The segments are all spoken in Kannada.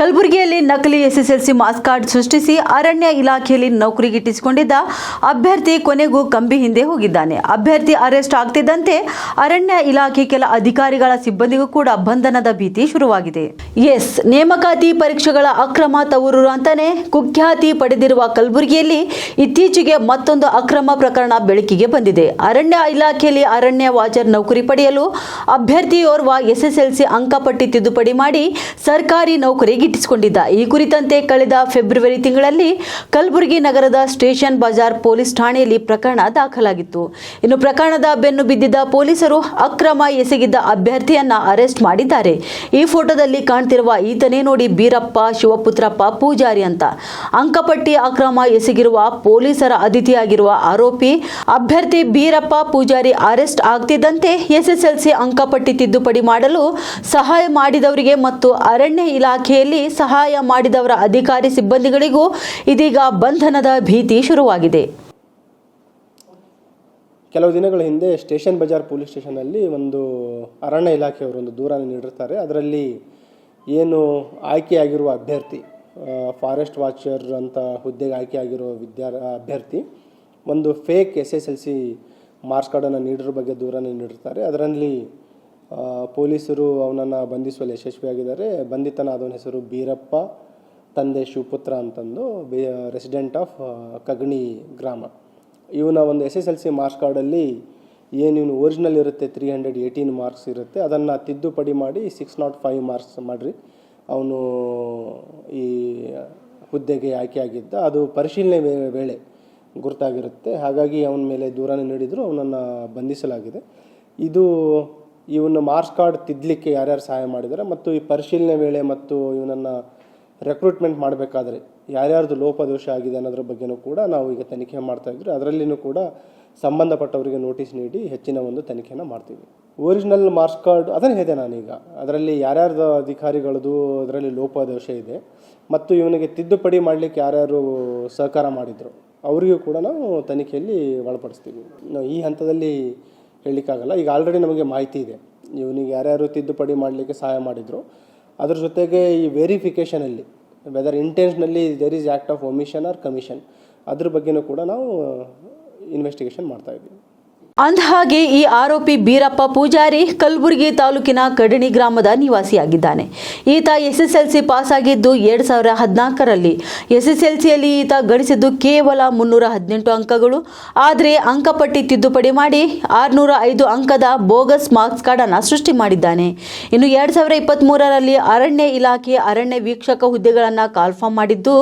ಕಲಬುರಗಿಯಲ್ಲಿ ನಕಲಿ ಎಸ್ಎಸ್ಎಲ್ಸಿ ಮಾಸ್ ಕಾರ್ಡ್ ಸೃಷ್ಟಿಸಿ ಅರಣ್ಯ ಇಲಾಖೆಯಲ್ಲಿ ನೌಕರಿಗಿಟ್ಟಿಸಿಕೊಂಡಿದ್ದ ಅಭ್ಯರ್ಥಿ ಕೊನೆಗೂ ಕಂಬಿ ಹಿಂದೆ ಹೋಗಿದ್ದಾನೆ. ಅಭ್ಯರ್ಥಿ ಅರೆಸ್ಟ್ ಆಗ್ತಿದ್ದಂತೆ ಅರಣ್ಯ ಇಲಾಖೆ ಕೆಲ ಅಧಿಕಾರಿಗಳ ಸಿಬ್ಬಂದಿಗೂ ಕೂಡ ಬಂಧನದ ಭೀತಿ ಶುರುವಾಗಿದೆ. ಎಸ್, ನೇಮಕಾತಿ ಪರೀಕ್ಷೆಗಳ ಅಕ್ರಮ ತವರೂರು ಅಂತಾನೆ ಕುಖ್ಯಾತಿ ಪಡೆದಿರುವ ಕಲಬುರಗಿಯಲ್ಲಿ ಇತ್ತೀಚೆಗೆ ಮತ್ತೊಂದು ಅಕ್ರಮ ಪ್ರಕರಣ ಬೆಳಕಿಗೆ ಬಂದಿದೆ. ಅರಣ್ಯ ಇಲಾಖೆಯಲ್ಲಿ ಅರಣ್ಯ ವಾಚರ್ ನೌಕರಿ ಪಡೆಯಲು ಅಭ್ಯರ್ಥಿಯೋರ್ವ ಎಸ್ಎಸ್ಎಲ್ಸಿ ಅಂಕಪಟ್ಟಿ ತಿದ್ದುಪಡಿ ಮಾಡಿ ಸರ್ಕಾರಿ ನೌಕರಿಗಿಟ್ಟಿಸಿಕೊಂಡಿದ್ದ ಈ ಕುರಿತಂತೆ ಕಳೆದ ಫೆಬ್ರವರಿ ತಿಂಗಳಲ್ಲಿ ಕಲಬುರಗಿ ನಗರದ ಸ್ಟೇಷನ್ ಬಜಾರ್ ಪೊಲೀಸ್ ಠಾಣೆಯಲ್ಲಿ ಪ್ರಕರಣ ದಾಖಲಾಗಿತ್ತು. ಇನ್ನು ಪ್ರಕರಣದ ಬೆನ್ನು ಬಿದ್ದಿದ್ದ ಪೊಲೀಸರು ಅಕ್ರಮ ಎಸಗಿದ್ದ ಅಭ್ಯರ್ಥಿಯನ್ನ ಅರೆಸ್ಟ್ ಮಾಡಿದ್ದಾರೆ. ಈ ಫೋಟೋದಲ್ಲಿ ಕಾಣ್ತಿರುವ ಈತನೇ ನೋಡಿ ಬೀರಪ್ಪ ಶಿವಪುತ್ರಪ್ಪ ಪೂಜಾರಿ ಅಂತ. ಅಂಕಪಟ್ಟಿ ಅಕ್ರಮ ಎಸಗಿರುವ ಪೊಲೀಸರ ಅತಿಥಿಯಾಗಿರುವ ಆರೋಪಿ, ಅಭ್ಯರ್ಥಿ ಬೀರಪ್ಪ ಪೂಜಾರಿ ಅರೆಸ್ಟ್ ಆಗ್ತಿದ್ದಂತೆ ಎಸ್ಎಸ್ಎಲ್ಸಿ ಅಂಕಪಟ್ಟಿ ತಿದ್ದುಪಡಿ ಮಾಡಲು ಸಹಾಯ ಮಾಡಿದವರಿಗೆ ಮತ್ತು ಅರಣ್ಯ ಇಲಾಖೆಯಲ್ಲಿ ಸಹಾಯ ಮಾಡಿದವರ ಅಧಿಕಾರಿ ಸಿಬ್ಬಂದಿಗಳಿಗೂ ಇದೀಗ ಬಂಧನದ ಭೀತಿ ಶುರುವಾಗಿದೆ. ಕೆಲವು ದಿನಗಳ ಹಿಂದೆ ಸ್ಟೇಷನ್ ಬಜಾರ್ ಪೊಲೀಸ್ ಸ್ಟೇಷನಲ್ಲಿ ಒಂದು ಅರಣ್ಯ ಇಲಾಖೆಯವರು ಒಂದು ದೂರನ್ನು ನೀಡಿರ್ತಾರೆ. ಅದರಲ್ಲಿ ಏನು ಆಯ್ಕೆಯಾಗಿರುವ ಅಭ್ಯರ್ಥಿ ಫಾರೆಸ್ಟ್ ವಾಚರ್ ಅಂತ ಹುದ್ದೆಗೆ ಆಯ್ಕೆಯಾಗಿರುವ ವಿದ್ಯಾ, ಅಭ್ಯರ್ಥಿ, ಒಂದು fake S S L C marks ಕಾರ್ಡನ್ನು ನೀಡಿರೋ ಬಗ್ಗೆ ದೂರನ್ನು ನೀಡಿರ್ತಾರೆ. ಅದರಲ್ಲಿ ಪೊಲೀಸರು ಅವನನ್ನು ಬಂಧಿಸುವಲ್ಲಿ ಯಶಸ್ವಿಯಾಗಿದ್ದಾರೆ. ಬಂಧಿತನಾದವನ ಹೆಸರು ಬೀರಪ್ಪ, ತಂದೆ ಶಿವಪುತ್ರ ಅಂತಂದು ಬಿ, ರೆಸಿಡೆಂಟ್ ಆಫ್ ಕಗಣಿ ಗ್ರಾಮ. ಇವನ ಒಂದು S S L C marks ಕಾರ್ಡಲ್ಲಿ ಏನು ಇವನು ಒರಿಜಿನಲ್ ಇರುತ್ತೆ ತ್ರೀ ಹಂಡ್ರೆಡ್ ಏಯ್ಟೀನ್ ಮಾರ್ಕ್ಸ್ ಇರುತ್ತೆ. ಅದನ್ನು ತಿದ್ದುಪಡಿ ಮಾಡಿ ಸಿಕ್ಸ್ ನಾಟ್ ಫೈವ್ ಮಾರ್ಕ್ಸ್ ಮಾಡಿರಿ. ಅವನು ಈ ಹುದ್ದೆಗೆ ಆಯ್ಕೆಯಾಗಿದ್ದ ಅದು ಪರಿಶೀಲನೆ ವೇಳೆ ಗುರುತಾಗಿರುತ್ತೆ. ಹಾಗಾಗಿ ಅವನ ಮೇಲೆ ದೂರನೇ ನೀಡಿದರೂ, ಅವನನ್ನು ಬಂಧಿಸಲಾಗಿದೆ. ಇದು ಇವನ ಮಾರ್ಕ್ಸ್ ಕಾರ್ಡ್ ತಿದ್ದಲಿಕ್ಕೆ ಯಾರ್ಯಾರು ಸಹಾಯ ಮಾಡಿದ್ದಾರೆ ಮತ್ತು ಈ ಪರಿಶೀಲನೆ ವೇಳೆ ಮತ್ತು ಇವನನ್ನು ರೆಕ್ರೂಟ್ಮೆಂಟ್ ಮಾಡಬೇಕಾದ್ರೆ ಯಾರ್ಯಾರ್ದು ಲೋಪದೋಷ ಆಗಿದೆ ಅನ್ನೋದ್ರ ಬಗ್ಗೆನೂ ಕೂಡ ನಾವು ಈಗ ತನಿಖೆ ಮಾಡ್ತಾ ಇದ್ದೀವಿ ಅದರಲ್ಲಿನೂ ಕೂಡ ಸಂಬಂಧಪಟ್ಟವರಿಗೆ ನೋಟಿಸ್ ನೀಡಿ ಹೆಚ್ಚಿನ ಒಂದು ತನಿಖೆಯನ್ನು ಮಾಡ್ತೀವಿ. ಒರಿಜಿನಲ್ ಮಾರ್ಕ್ಸ್ ಕಾರ್ಡ್ ಅದನ್ನು ಹೇಳಿದೆ ನಾನೀಗ. ಅದರಲ್ಲಿ ಯಾರ್ಯಾರ್ದು ಅಧಿಕಾರಿಗಳದು ಅದರಲ್ಲಿ ಲೋಪದೋಷ ಇದೆ ಮತ್ತು ಇವನಿಗೆ ತಿದ್ದುಪಡಿ ಮಾಡಲಿಕ್ಕೆ ಯಾರ್ಯಾರು ಸಹಕಾರ ಮಾಡಿದರು, ಅವರಿಗೂ ಕೂಡ ನಾವು ತನಿಖೆಯಲ್ಲಿ ಒಳಪಡಿಸ್ತೀವಿ. ಈ ಹಂತದಲ್ಲಿ ಹೇಳಲಿಕ್ಕಾಗಲ್ಲ. ಈಗ ಆಲ್ರೆಡಿ ನಮಗೆ ಮಾಹಿತಿ ಇದೆ. ಇವನಿಗೆ ಯಾರ್ಯಾರು ತಿದ್ದುಪಡಿ ಮಾಡಲಿಕ್ಕೆ ಸಹಾಯ ಮಾಡಿದರು, ಅದ್ರ ಜೊತೆಗೆ ಈ ವೆರಿಫಿಕೇಷನಲ್ಲಿ whether ಇಂಟೆನ್ಸ್ನಲ್ಲಿ there is act of omission or commission ಅದ್ರ ಬಗ್ಗೆನೂ ಕೂಡ ನಾವು ಇನ್ವೆಸ್ಟಿಗೇಷನ್ ಮಾಡ್ತಾ ಇದ್ದೀವಿ. ಅಂದಹಾಗೆ, ಈ ಆರೋಪಿ ಬೀರಪ್ಪ ಪೂಜಾರಿ ಕಲಬುರಗಿ ತಾಲೂಕಿನ ಕಡಣಿ ಗ್ರಾಮದ ನಿವಾಸಿಯಾಗಿದ್ದಾನೆ. ಈತ ಎಸ್ಎಸ್ಎಲ್ಸಿ ಪಾಸ್ ಆಗಿದ್ದು ಎರಡು ಸಾವಿರ ಹದಿನಾಲ್ಕರಲ್ಲಿ. ಎಸ್ಎಸ್ಎಲ್ಸಿಯಲ್ಲಿ ಈತ ಗಳಿಸಿದ್ದು ಕೇವಲ ಮುನ್ನೂರ ಹದಿನೆಂಟು ಅಂಕಗಳು. ಆದರೆ ಅಂಕಪಟ್ಟಿ ತಿದ್ದುಪಡಿ ಮಾಡಿ ಆರುನೂರ ಐದು ಅಂಕದ ಬೋಗಸ್ ಮಾರ್ಕ್ಸ್ ಕಾರ್ಡನ್ನು ಸೃಷ್ಟಿ ಮಾಡಿದ್ದಾನೆ. ಇನ್ನು ಎರಡು ಸಾವಿರ ಇಪ್ಪತ್ತ್ಮೂರರಲ್ಲಿ ಅರಣ್ಯ ಇಲಾಖೆ ಅರಣ್ಯ ವೀಕ್ಷಕ ಹುದ್ದೆಗಳನ್ನು ಕಾಲ್ಫಾರ್ಮ್ ಮಾಡಿದ್ದು,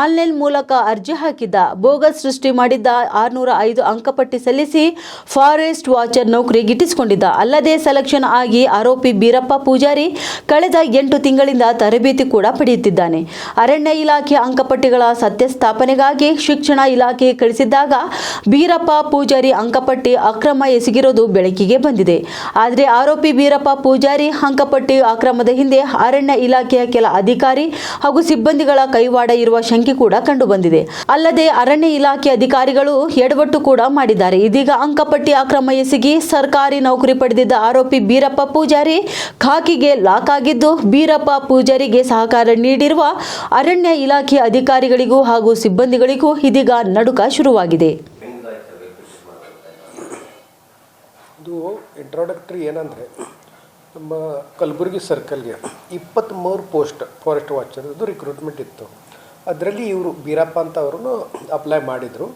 ಆನ್ಲೈನ್ ಮೂಲಕ ಅರ್ಜಿ ಹಾಕಿದ್ದ. ಬೋಗಸ್ ಸೃಷ್ಟಿ ಮಾಡಿದ್ದ ಆರುನೂರ ಐದು ಅಂಕಪಟ್ಟಿ ಸಲ್ಲಿಸಿ ಫಾರೆಸ್ಟ್ ವಾಚರ್ ನೌಕರಿ ಗಿಟ್ಟಿಸಿಕೊಂಡಿದ್ದ. ಅಲ್ಲದೆ ಸೆಲೆಕ್ಷನ್ ಆಗಿ ಆರೋಪಿ ಬೀರಪ್ಪ ಪೂಜಾರಿ ಕಳೆದ ಎಂಟು ತಿಂಗಳಿಂದ ತರಬೇತಿ ಕೂಡ ಪಡೆಯುತ್ತಿದ್ದಾನೆ. ಅರಣ್ಯ ಇಲಾಖೆ ಅಂಕಪಟ್ಟಿಗಳ ಸತ್ಯಸ್ಥಾಪನೆಗಾಗಿ ಶಿಕ್ಷಣ ಇಲಾಖೆ ಕಳಿಸಿದ್ದಾಗ ಬೀರಪ್ಪ ಪೂಜಾರಿ ಅಂಕಪಟ್ಟಿ ಅಕ್ರಮ ಎಸಗಿರೋದು ಬೆಳಕಿಗೆ ಬಂದಿದೆ. ಆದರೆ ಆರೋಪಿ ಬೀರಪ್ಪ ಪೂಜಾರಿ ಅಂಕಪಟ್ಟಿ ಅಕ್ರಮದ ಹಿಂದೆ ಅರಣ್ಯ ಇಲಾಖೆಯ ಕೆಲ ಅಧಿಕಾರಿ ಹಾಗೂ ಸಿಬ್ಬಂದಿಗಳ ಕೈವಾಡ ಇರುವ ಶಂಕೆ ಕೂಡ ಕಂಡುಬಂದಿದೆ. ಅಲ್ಲದೆ ಅರಣ್ಯ ಇಲಾಖೆ ಅಧಿಕಾರಿಗಳು ಎಡವಟ್ಟು ಕೂಡ ಮಾಡಿದ್ದಾರೆ. ಇದೀಗ ಅಂಕಪಟ್ಟಿ ಅಕ್ರಮ ಎಸಗಿ ಸರ್ಕಾರಿ ನೌಕರಿ ಪಡೆದಿದ್ದ ಆರೋಪಿ ಬೀರಪ್ಪ ಪೂಜಾರಿ ಖಾಕಿಗೆ ಲಾಕ್ ಆಗಿದ್ದು, ಬೀರಪ್ಪ ಪೂಜಾರಿಗೆ ಸಹಕಾರ ನೀಡಿರುವ ಅರಣ್ಯ ಇಲಾಖೆ ಅಧಿಕಾರಿಗಳಿಗೂ ಹಾಗೂ ಸಿಬ್ಬಂದಿಗಳಿಗೂ ಇದೀಗ ನಡುಕ ಶುರುವಾಗಿದೆ. ಇದು ಇಂಟ್ರೊಡಕ್ಟ್ರಿ ಏನಂದರೆ, ನಮ್ಮ ಕಲಬುರಗಿ ಸರ್ಕಲ್ಗೆ ಇಪ್ಪತ್ತ್ಮೂರು ಪೋಸ್ಟ್ ಫಾರೆಸ್ಟ್ ವಾಚರ್ ಇದು ರಿಕ್ರೂಟ್ಮೆಂಟ್ ಇತ್ತು. ಅದರಲ್ಲಿ ಇವರು ಬೀರಪ್ಪ ಅಂತ ಅವರು ಅಪ್ಲೈ ಮಾಡಿದರು.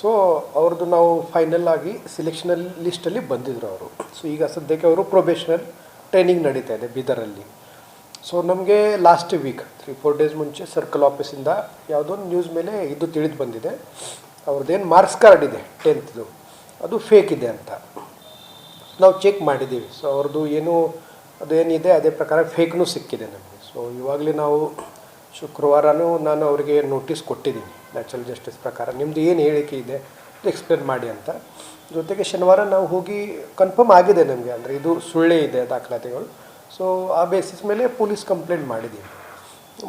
ಸೊ ಅವ್ರದ್ದು ನಾವು ಫೈನಲ್ ಆಗಿ ಸಿಲೆಕ್ಷನಲ್ ಲಿಸ್ಟಲ್ಲಿ ಬಂದಿದ್ದರು ಅವರು. ಸೊ ಈಗ ಸದ್ಯಕ್ಕೆ ಅವರು ಪ್ರೊಬೇಷನಲ್ ಟ್ರೈನಿಂಗ್ ನಡೀತಾ ಇದೆ ಬೀದರಲ್ಲಿ. ಸೊ ನಮಗೆ last week three four days ಮುಂಚೆ ಸರ್ಕಲ್ ಆಫೀಸಿಂದ ಯಾವುದೋ ಒಂದು ನ್ಯೂಸ್ ಮೇಲೆ ಇದು ತಿಳಿದು ಬಂದಿದೆ. ಅವ್ರದ್ದೇನು ಮಾರ್ಕ್ಸ್ ಕಾರ್ಡ್ ಇದೆ ಟೆಂತ್ದು ಅದು ಫೇಕ್ ಇದೆ ಅಂತ. ನಾವು ಚೆಕ್ ಮಾಡಿದ್ದೀವಿ. ಸೊ ಅವ್ರದ್ದು ಏನು, ಅದೇನಿದೆ, ಅದೇ ಪ್ರಕಾರ ಫೇಕ್ನೂ ಸಿಕ್ಕಿದೆ ನಮಗೆ. ಸೊ ಇವಾಗಲೇ ನಾವು ಶುಕ್ರವಾರನೂ ನಾನು ಅವರಿಗೆ ನೋಟಿಸ್ ಕೊಟ್ಟಿದ್ದೀನಿ. ನ್ಯಾಚುರಲ್ ಜಸ್ಟಿಸ್ ಪ್ರಕಾರ. ನಿಮ್ಮದು ಏನು ಹೇಳಿಕೆ ಇದೆ ಎಕ್ಸ್ಪ್ಲೇನ್ ಮಾಡಿ ಅಂತ. ಜೊತೆಗೆ ಶನಿವಾರ ನಾವು ಹೋಗಿ ಕನ್ಫರ್ಮ್ ಆಗಿದೆ ನಮಗೆ, ಅಂದರೆ ಇದು ಸುಳ್ಳೇ ಇದೆ ದಾಖಲಾತಿಗಳು. ಸೊ ಆ ಬೇಸಿಸ್ ಮೇಲೆ ಪೊಲೀಸ್ ಕಂಪ್ಲೇಂಟ್ ಮಾಡಿದ್ದೀವಿ.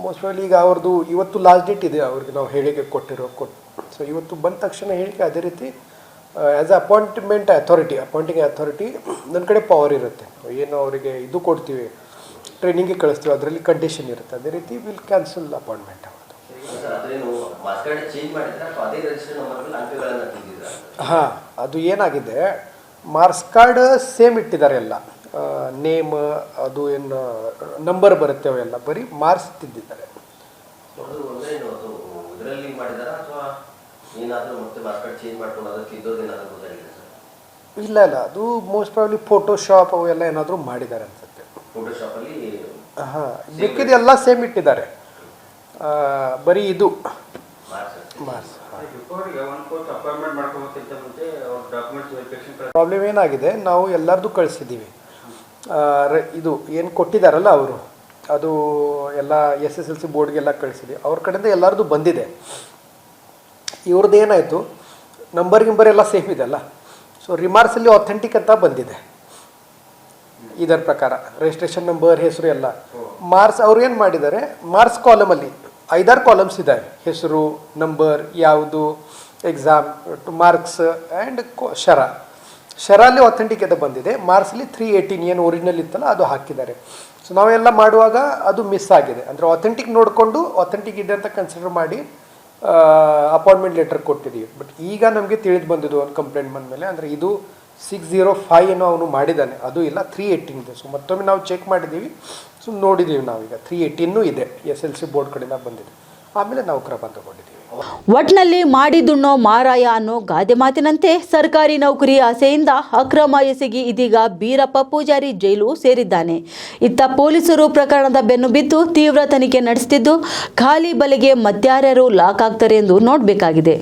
ಮೋಸ್ಟ್ ಆಲ್ ಈಗ ಅವ್ರದ್ದು ಇವತ್ತು ಲಾಸ್ಟ್ ಡೇಟ್ ಇದೆ ಅವ್ರಿಗೆ ನಾವು ಹೇಳಿಕೆ ಕೊಟ್ಟಿರೋ ಕೊಟ್ಟು ಸೊ ಇವತ್ತು ಬಂದ ತಕ್ಷಣ ಹೇಳಿಕೆ ಅದೇ ರೀತಿ as a appointment authority appointing authority ನನ್ನ ಕಡೆ ಪವರ್ ಇರುತ್ತೆ. ಏನು ಅವರಿಗೆ ಇದು ಕೊಡ್ತೀವಿ ಟ್ರೈನಿಂಗಿಗೆ ಕಳಿಸ್ತೀವಿ, ಅದರಲ್ಲಿ ಕಂಡೀಷನ್ ಇರುತ್ತೆ. ಅದೇ ರೀತಿ ವಿಲ್ ಕ್ಯಾನ್ಸಲ್ ಅಪಾಯಿಂಟ್ಮೆಂಟ್ ಅವ್ರದ್ದು ಹಾಂ ಅದು ಏನಾಗಿದೆ? ಮಾರ್ಕ್ಸ್ ಕಾರ್ಡ್ ಸೇಮ್ ಇಟ್ಟಿದ್ದಾರೆ ಎಲ್ಲ. ನೇಮ್ ಅದು ಏನು ನಂಬರ್ ಬರುತ್ತೆ ಅವೆಲ್ಲ ಬರೀ ಮಾರ್ಕ್ಸ್ ತಿದ್ದಿದ್ದಾರೆ ಇಲ್ಲ ಇಲ್ಲ ಅದು ಮೋಸ್ಟ್ ಪ್ರಾಬ್ಲಿ ಫೋಟೋಶಾಪ್ ಅವೆಲ್ಲ ಏನಾದರೂ ಮಾಡಿದ್ದಾರೆ ಅನ್ಸುತ್ತೆ. ಹಾಂ ಮಿಕ್ಕಿದೆಲ್ಲ ಸೇಮ್ ಇಟ್ಟಿದ್ದಾರೆ. ಬರೀ ಇದು. ಪ್ರಾಬ್ಲಮ್ ಏನಾಗಿದೆ? ನಾವು ಎಲ್ಲರದು ಕಳಿಸಿದ್ದೀವಿ. ಆ, ಇದು ಏನು ಕೊಟ್ಟಿದ್ದಾರಲ್ಲ ಅವರು? ಅದು ಎಲ್ಲ ಎಸ್ ಎಸ್ ಎಲ್ ಸಿ ಬೋರ್ಡ್ಗೆಲ್ಲ ಕಳಿಸಿದ್ವಿ. ಅವ್ರ ಕಡೆಯಿಂದ ಎಲ್ಲರದು ಬಂದಿದೆ. ಇವ್ರದ್ದು ಏನಾಯಿತು? ನಂಬರ್ ಗಿಂಬರ್ ಎಲ್ಲ ಸೇಫ್ ಇದೆ ಅಲ್ಲ? ಸೊ ರಿಮಾರ್ಕ್ಸಲ್ಲಿ ಅಥೆಂಟಿಕ್ ಅಂತ ಬಂದಿದೆ. ಇದರ ಪ್ರಕಾರ. ರಿಜಿಸ್ಟ್ರೇಷನ್ ನಂಬರ್ ಹೆಸರು ಎಲ್ಲ. ಮಾರ್ಕ್ಸ್ ಅವ್ರು ಏನು ಮಾಡಿದ್ದಾರೆ? ಮಾರ್ಕ್ಸ್ ಕಾಲಮಲ್ಲಿ ಐದಾರು ಕಾಲಮ್ಸ್ ಇದ್ದಾವೆ ಹೆಸರು ನಂಬರ್ ಯಾವುದು ಎಕ್ಸಾಮ್ ಮಾರ್ಕ್ಸ್ ಆ್ಯಂಡ್ ಶರ. ಶರಲ್ಲಿ ಅಥೆಂಟಿಕ್ ಅಂತ ಬಂದಿದೆ. ಮಾರ್ಕ್ಸಲ್ಲಿ ತ್ರೀ ಏಯ್ಟೀನ್ ಏನು ಒರಿಜಿನಲ್ ಇತ್ತಲ್ಲ, ಅದು ಹಾಕಿದ್ದಾರೆ. ಸೊ ನಾವೆಲ್ಲ ಮಾಡುವಾಗ ಅದು ಮಿಸ್ ಆಗಿದೆ. ಅಂದರೆ ಅಥೆಂಟಿಕ್ ನೋಡಿಕೊಂಡು ಅಥೆಂಟಿಕ್ ಇದೆ ಅಂತ ಕನ್ಸಿಡರ್ ಮಾಡಿ ಅಪಾಯಿಂಟ್ಮೆಂಟ್ ಲೆಟರ್ ಕೊಟ್ಟಿದ್ದೀವಿ. ಬಟ್ ಈಗ ನಮಗೆ ತಿಳಿದು ಬಂದಿದ್ದು ಒಂದು ಕಂಪ್ಲೇಂಟ್ ಬಂದಮೇಲೆ, ಅಂದರೆ ಇದು ಸಿಕ್ಸ್ ಜೀರೋ ಫೈವ್ ಏನೋ ಅವನು ಮಾಡಿದ್ದಾನೆ. ಅದು ಇಲ್ಲ ತ್ರೀ ಏಯ್ಟೀನ್ ಇದೆ. ಸೊ ಮತ್ತೊಮ್ಮೆ ನಾವು ಚೆಕ್ ಮಾಡಿದ್ದೀವಿ. ಸೊ ನೋಡಿದ್ದೀವಿ ನಾವೀಗ. ತ್ರೀ ಏಯ್ಟೀನೂ ಇದೆ. ಎಸ್ ಎಲ್ ಸಿ ಬೋರ್ಡ್ ಕಡೆಯಿಂದ ಬಂದಿದೆ. ಆಮೇಲೆ ನಾವು ಕ್ರಮ ತಗೊಂಡಿದ್ದೀವಿ. ಒಟ್ನಲ್ಲಿ ಮಾಡಿದುಣ್ಣೋ ಮಾರಾಯ ಅನ್ನೋ ಗಾದೆ ಮಾತಿನಂತೆ ಸರ್ಕಾರಿ ನೌಕರಿ ಆಸೆಯಿಂದ ಅಕ್ರಮ ಎಸಗಿ ಇದೀಗ ಬೀರಪ್ಪ ಪೂಜಾರಿ ಜೈಲು ಸೇರಿದ್ದಾನೆ. ಇತ್ತ ಪೊಲೀಸರು ಪ್ರಕರಣದ ಬೆನ್ನು ಬಿದ್ದು ತೀವ್ರ ತನಿಖೆ ನಡೆಸುತ್ತಿದ್ದು ಖಾಲಿ ಬಲೆಗೆ ಮತ್ಯಾರ್ಯಾರು ಲಾಕ್ ಆಗ್ತಾರೆ ಎಂದು ನೋಡಬೇಕಾಗಿದೆ.